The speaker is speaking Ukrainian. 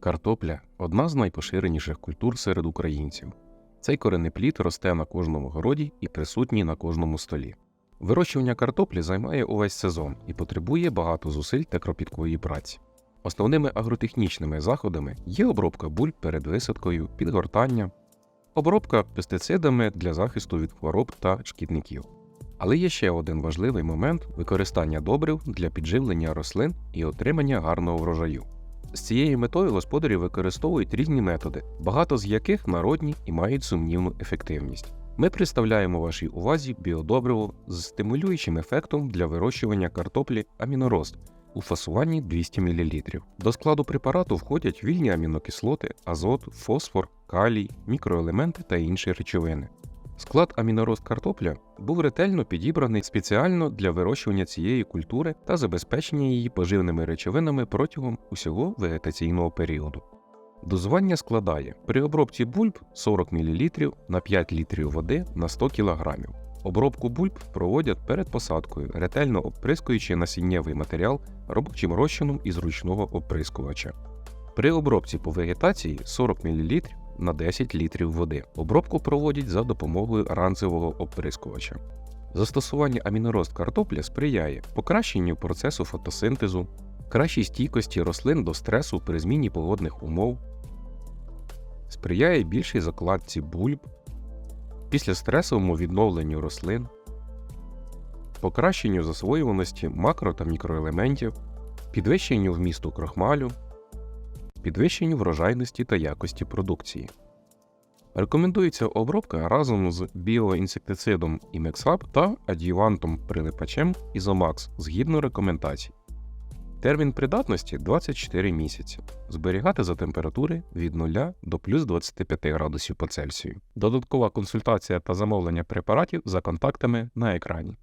Картопля одна з найпоширеніших культур серед українців. Цей коренеплід росте на кожному городі і присутній на кожному столі. Вирощування картоплі займає увесь сезон і потребує багато зусиль та кропіткої праці. Основними агротехнічними заходами є обробка бульб перед висадкою, підгортання, обробка пестицидами для захисту від хвороб та шкідників. Але є ще один важливий момент використання добрив для підживлення рослин і отримання гарного врожаю. З цією метою господарі використовують різні методи, багато з яких народні і мають сумнівну ефективність. Ми представляємо вашій увазі біодобриво з стимулюючим ефектом для вирощування картоплі амінорост у фасуванні 200 мл. До складу препарату входять вільні амінокислоти, азот, фосфор, калій, мікроелементи та інші речовини. Склад амінорост картопля був ретельно підібраний спеціально для вирощування цієї культури та забезпечення її поживними речовинами протягом усього вегетаційного періоду. Дозування складає при обробці бульб 40 мл на 5 літрів води на 100 кг. Обробку бульб проводять перед посадкою, ретельно обприскуючи насіннєвий матеріал робочим розчином із ручного оприскувача. При обробці по вегетації 40 мл на 10 літрів води. Обробку проводять за допомогою ранцевого оприскувача. Застосування амінорост картопля сприяє покращенню процесу фотосинтезу, кращій стійкості рослин до стресу при зміні погодних умов, сприяє більшій закладці бульб, післястресовому відновленню рослин, покращенню засвоюваності макро та мікроелементів, підвищенню вмісту крохмалю, підвищенню врожайності та якості продукції. Рекомендується обробка разом з біоінсектицидом Імексап та ад'ювантом прилипачем Ізомакс згідно рекомендацій. Термін придатності 24 місяці. Зберігати за температури від 0 до плюс 25 градусів по Цельсію. Додаткова консультація та замовлення препаратів за контактами на екрані.